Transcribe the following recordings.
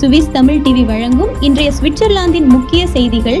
Swiss Tamil TV வழங்கும் இன்றைய சுவிட்சர்லாந்தின் முக்கிய செய்திகள்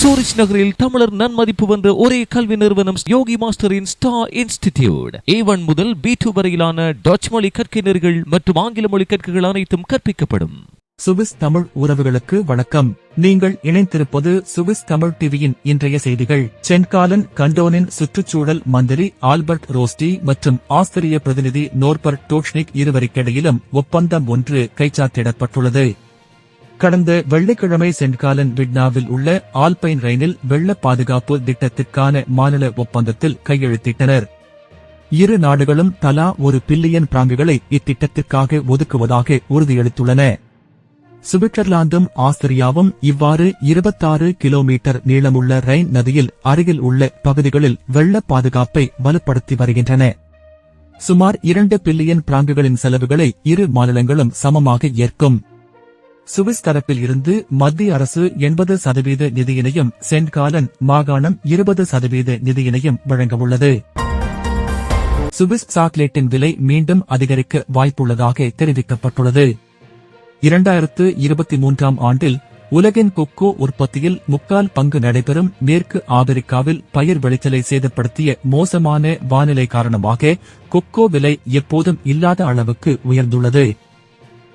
சூரிச் நகரில் தமிழர் நன்மதிப்பு வந்த ஒரே கல்வி நிறுவனம் யோகி மாஸ்டரின் ஸ்டார் இன்ஸ்டிடியூட். ஏ ஒன் முதல் பி டூ வரையிலான டச் மொழி கற்கையினர்கள் மற்றும் ஆங்கில மொழி கற்கைகள் அனைத்தும் கற்பிக்கப்படும். சுவிஸ் தமிழ் உறவுகளுக்கு வணக்கம். நீங்கள் இணைந்திருப்பது சுவிஸ் தமிழ் டிவியின் இன்றைய செய்திகள். சென்காலன் கண்டோனின் சுற்றுச்சூழல் மந்திரி ஆல்பர்ட் ரோஸ்டி மற்றும் ஆஸ்திரிய பிரதிநிதி நோர்பர்ட் டோஷ்னிக் இருவருக்கிடையிலும் ஒப்பந்தம் ஒன்று கைச்சாத்திடப்பட்டுள்ளது. கடந்த வெள்ளிக்கிழமை சென்காலன் விட்னாவில் உள்ள ஆல்பைன் ரயினில் வெள்ள பாதுகாப்பு திட்டத்திற்கான மாநில ஒப்பந்தத்தில் கையெழுத்திட்டனர். இரு நாடுகளும் தலா ஒரு பில்லியன் பிராங்குகளை இத்திட்டத்திற்காக ஒதுக்குவதாக உறுதியளித்துள்ளன. சுவிட்சர்லாந்தும் ஆஸ்திரியாவும் இவ்வாறு இருபத்தாறு கிலோமீட்டர் நீளமுள்ள ரைன் நதியில் அருகில் உள்ள பகுதிகளில் வெள்ள பாதுகாப்பை வலுப்படுத்தி வருகின்றன. சுமார் இரண்டு பில்லியன் பிராங்குகளின் செலவுகளை இரு மாநிலங்களும் சமமாக ஏற்கும். சுவிஸ் தரப்பில் இருந்து மத்திய அரசு எண்பது சதவீத நிதியினையும் சென்காலன் மாகாணம் இருபது சதவீத நிதியினையும் வழங்கவுள்ளது. சுவிஸ் சாக்லேட்டின் விலை மீண்டும் அதிகரிக்க வாய்ப்புள்ளதாக தெரிவிக்கப்பட்டுள்ளது. இரண்டாயிரத்து இருபத்தி மூன்றாம் ஆண்டில் உலகின் கொக்கோ உற்பத்தியில் முக்கால் பங்கு நடைபெறும் மேற்கு ஆப்பிரிக்காவில் பயிர் விளைச்சலை சேதப்படுத்திய மோசமான வானிலை காரணமாக கொக்கோ விலை எப்போதும் இல்லாத அளவுக்கு உயர்ந்துள்ளது.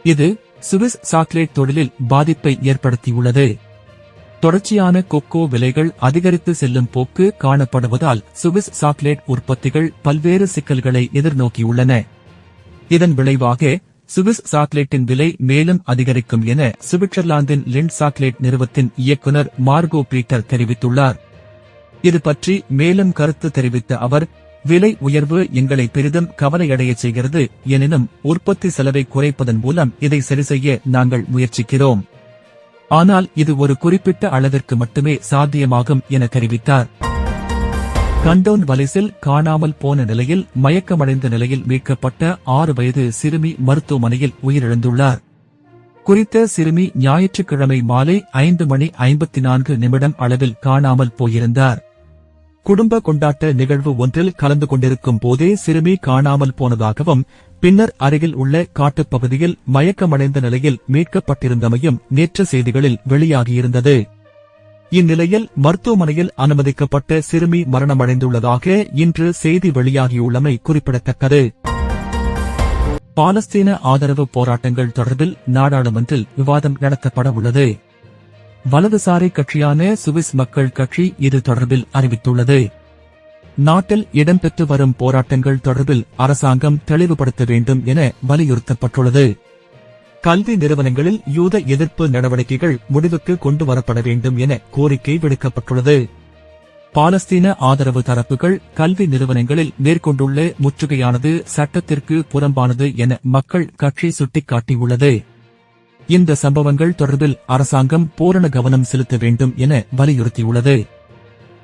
இது சுவிஸ் சாக்லேட் தொழிலில் பாதிப்பை ஏற்படுத்தியுள்ளது. தொடர்ச்சியான கொக்கோ விலைகள் அதிகரித்து செல்லும் போக்கு காணப்படுவதால் சுவிஸ் சாக்லேட் உற்பத்திகள் பல்வேறு சிக்கல்களை எதிர்நோக்கியுள்ளன. இதன் விளைவாக சுவிஸ் சாக்லேட்டின் விலை மேலும் அதிகரிக்கும் என சுவிட்சர்லாந்தின் லிண்ட் சாக்லேட் நிறுவத்தின் இயக்குனர் மார்கோ பீட்டர் தெரிவித்துள்ளார். இது பற்றி மேலும் கருத்து தெரிவித்த அவர் விலை உயர்வு எங்களை பெரிதும் கவலையடையச் செய்கிறது எனினும் உற்பத்தி செலவை குறைப்பதன் மூலம் இதை சரிசெய்ய நாங்கள் முயற்சிக்கிறோம். ஆனால் இது ஒரு குறிப்பிட்ட அளவிற்கு மட்டுமே சாத்தியமாகும் என தெரிவித்தார். கண்டோன் வலிசில் காணாமல் போன நிலையில் மயக்கமடைந்த நிலையில் மீட்கப்பட்ட ஆறு வயது சிறுமி மருத்துவமனையில் உயிரிழந்துள்ளார். குறித்த சிறுமி ஞாயிற்றுக்கிழமை மாலை ஐந்து மணி ஐம்பத்தி நான்கு நிமிடம் அளவில் காணாமல் போயிருந்தார். குடும்ப கொண்டாட்ட நிகழ்வு ஒன்றில் கலந்து கொண்டிருக்கும் போதே சிறுமி காணாமல் போனதாகவும் பின்னர் அருகில் உள்ள காட்டுப்பகுதியில் மயக்கமடைந்த நிலையில் மீட்கப்பட்டிருந்தமையும் நேற்று செய்திகளில் வெளியாகியிருந்தது. இந்நிலையில் மருத்துவமனையில் அனுமதிக்கப்பட்ட சிறுமி மரணமடைந்துள்ளதாக இன்று செய்தி வெளியாகியுள்ளமை குறிப்பிடத்தக்கது. பாலஸ்தீன ஆதரவு போராட்டங்கள் தொடர்பில் நாடாளுமன்றில் விவாதம் நடத்தப்பட உள்ளது வலதுசாரி கட்சியான சுவிஸ் மக்கள் கட்சி இது தொடர்பில் அறிவித்துள்ளது. நாட்டில் இடம்பெற்று வரும் போராட்டங்கள் தொடர்பில் அரசாங்கம் தெளிவுபடுத்த வேண்டும் என வலியுறுத்தப்பட்டுள்ளது. கல்வி நிறுவனங்களில் யூத எதிர்ப்பு நடவடிக்கைகள் முடிவுக்கு கொண்டு வரப்பட வேண்டும் என கோரிக்கை விடுக்கப்பட்டுள்ளது. பாலஸ்தீன ஆதரவு தரப்புகள் கல்வி நிறுவனங்களில் மேற்கொண்டுள்ள முற்றுகையானது சட்டத்திற்கு புறம்பானது என மக்கள் கட்சி சுட்டிக்காட்டியுள்ளது. இந்த சம்பவங்கள் தொடர்பில் அரசாங்கம் பூரண கவனம் செலுத்த வேண்டும் என வலியுறுத்தியுள்ளது.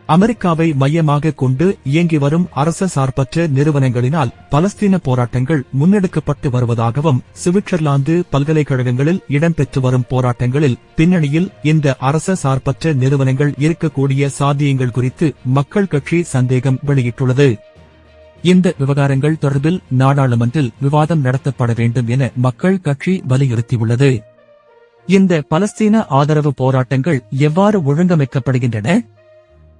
அமெரிக்காவை மையமாக கொண்டு இயங்கி வரும் அரச சார்பற்ற நிறுவனங்களினால் பலஸ்தீன போராட்டங்கள் முன்னெடுக்கப்பட்டு வருவதாகவும் சுவிட்சர்லாந்து பல்கலைக்கழகங்களில் இடம்பெற்று வரும் போராட்டங்களில் பின்னணியில் இந்த அரச சார்பற்ற நிறுவனங்கள் இருக்கக்கூடிய சாத்தியங்கள் குறித்து மக்கள் கட்சி சந்தேகம் வெளியிட்டுள்ளது. இந்த விவகாரங்கள் தொடர்பில் நாடாளுமன்றில் விவாதம் நடத்தப்பட வேண்டும் என மக்கள் கட்சி வலியுறுத்தியுள்ளது. இந்த பலஸ்தீன ஆதரவு போராட்டங்கள் எவ்வாறு ஒழுங்கமைக்கப்படுகின்றன?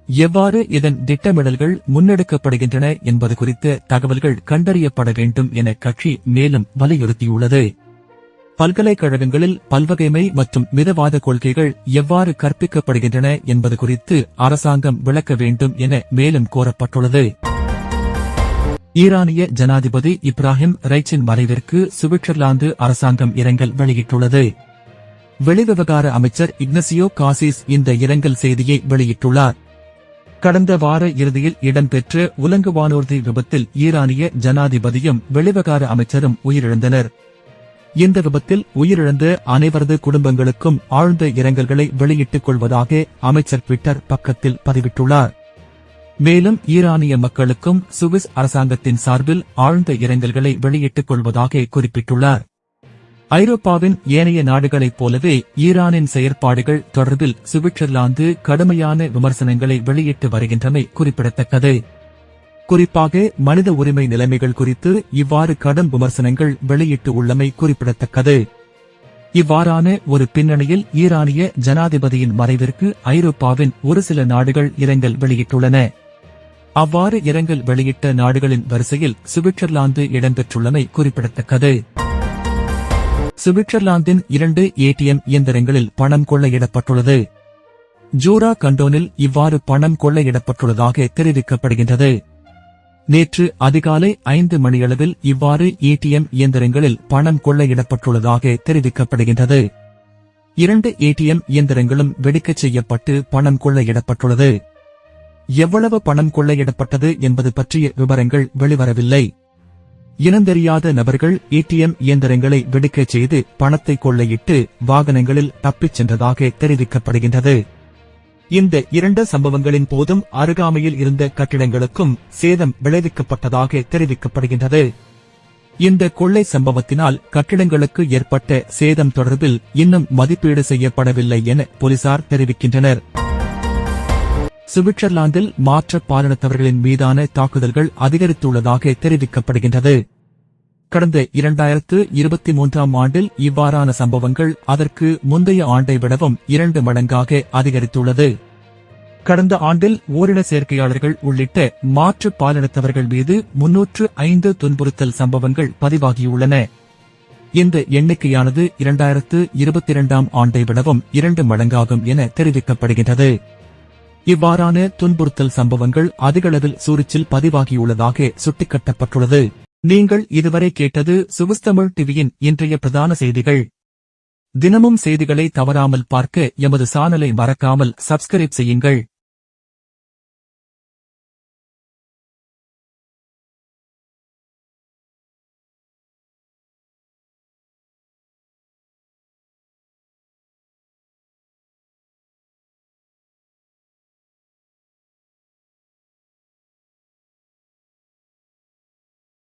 எவ்வாறு இதன் திட்டமிடல்கள் முன்னெடுக்கப்படுகின்றன என்பது குறித்த தகவல்கள் கண்டறியப்பட வேண்டும் என கட்சி மேலும் வலியுறுத்தியுள்ளது. பல்கலைக்கழகங்களில் பல்வகைமை மற்றும் மிதவாத கொள்கைகள் எவ்வாறு கற்பிக்கப்படுகின்றன என்பது குறித்து அரசாங்கம் விளக்க வேண்டும் என மேலும் கோரப்பட்டுள்ளது. ஈரானிய ஜனாதிபதி இப்ராஹிம் ரைச்சின் மறைவிற்கு சுவிட்சர்லாந்து அரசாங்கம் இரங்கல் வெளியிட்டுள்ளது. வெளிவிவகார அமைச்சர் இக்னசியோ காசிஸ் இந்த இரங்கல் செய்தியை வெளியிட்டுள்ளார். கடந்த வார இறுதியில் இடம்பெற்ற உலங்கு வானூர்தி விபத்தில் ஈரானிய ஜனாதிபதியும் வெளிவகார அமைச்சரும் உயிரிழந்தனர். இந்த விபத்தில் உயிரிழந்த அனைவரது குடும்பங்களுக்கும் ஆழ்ந்த இரங்கல்களை வெளியிட்டுக் கொள்வதாக அமைச்சர் ட்விட்டர் பக்கத்தில் பதிவிட்டுள்ளார். மேலும் ஈரானிய மக்களுக்கும் சுவிஸ் அரசாங்கத்தின் சார்பில் ஆழ்ந்த இரங்கல்களை வெளியிட்டுக் கொள்வதாக குறிப்பிட்டுள்ளார். ஐரோப்பாவின் ஏனைய நாடுகளைப் போலவே ஈரானின் செயற்பாடுகள் தொடர்பில் சுவிட்சர்லாந்து கடுமையான விமர்சனங்களை வெளியிட்டு வருகின்றமை குறிப்பிடத்தக்கது. குறிப்பாக மனித உரிமை நிலைமைகள் குறித்து இவ்வாறு கடும் விமர்சனங்கள் வெளியிட்டு உள்ளமை குறிப்பிடத்தக்கது. இவ்வாறான ஒரு பின்னணியில் ஈரானிய ஜனாதிபதியின் மறைவிற்கு ஐரோப்பாவின் ஒரு சில நாடுகள் இரங்கல் வெளியிட்டுள்ளன. அவ்வாறு இரங்கல் வெளியிட்ட நாடுகளின் வரிசையில் சுவிட்சர்லாந்து இடம்பெற்றுள்ளமை குறிப்பிடத்தக்கது. சுவிட்சர்லாந்தின் இரண்டு ஏடிஎம் இயந்திரங்களில் பணம் கொள்ளையிடப்பட்டுள்ளது. ஜூரா கண்டோனில் இவ்வாறு பணம் கொள்ளையிடப்பட்டுள்ளதாக தெரிவிக்கப்படுகின்றது. நேற்று அதிகாலை ஐந்து மணியளவில் இவ்வாறு ஏடிஎம் இயந்திரங்களில் பணம் கொள்ளையிடப்பட்டுள்ளதாக தெரிவிக்கப்படுகின்றது. இரண்டு ஏடிஎம் இயந்திரங்களும் வெடிக்கச் செய்யப்பட்டு பணம் கொள்ளையிடப்பட்டுள்ளது. எவ்வளவு பணம் கொள்ளையிடப்பட்டது என்பது பற்றிய விவரங்கள் வெளிவரவில்லை. இனந்தெரியாத நபர்கள் ஏடிஎம் இயந்திரங்களை வெடிக்கச் செய்து பணத்தை கொள்ளையிட்டு வாகனங்களில் தப்பிச் சென்றதாக தெரிவிக்கப்படுகின்றது. இந்த இரண்டு சம்பவங்களின் போதும் அருகாமையில் இருந்த கட்டிடங்களுக்கும் சேதம் விளைவிக்கப்பட்டதாக தெரிவிக்கப்படுகின்றது. இந்த கொள்ளை சம்பவத்தினால் கட்டிடங்களுக்கு ஏற்பட்ட சேதம் தொடர்பில் இன்னும் மதிப்பீடு செய்யப்படவில்லை என போலீசார் தெரிவிக்கின்றனர். சுவிட்சர்லாந்தில் மாற்ற பாலினத்தவர்களின் மீதான தாக்குதல்கள் அதிகரித்துள்ளதாக தெரிவிக்கப்படுகின்றது. கடந்த இரண்டாயிரத்து இருபத்தி மூன்றாம் ஆண்டில் இவ்வாறான சம்பவங்கள் அதற்கு முந்தைய ஆண்டை விடவும் இரண்டு மடங்காக அதிகரித்துள்ளது. கடந்த ஆண்டில் ஓரின சேர்க்கையாளர்கள் உள்ளிட்ட மாற்று பாலினத்தவர்கள் மீது முன்னூற்று ஐந்து துன்புறுத்தல் சம்பவங்கள் பதிவாகியுள்ளன. இந்த எண்ணிக்கையானது இரண்டாயிரத்து இருபத்தி இரண்டாம் ஆண்டை விடவும் இரண்டு மடங்காகும் என தெரிவிக்கப்படுகின்றது. இவ்வாறான துன்புறுத்தல் சம்பவங்கள் அதிகளவில் சூரிச்சில் பதிவாகியுள்ளதாக சுட்டிக்காட்டப்பட்டுள்ளது. நீங்கள் இதுவரை கேட்டது சுவிஸ்தமிழ் டிவியின் இன்றைய பிரதான செய்திகள். தினமும் செய்திகளை தவறாமல் பார்க்க எமது சானலை மறக்காமல் சப்ஸ்கிரைப் செய்யுங்கள்.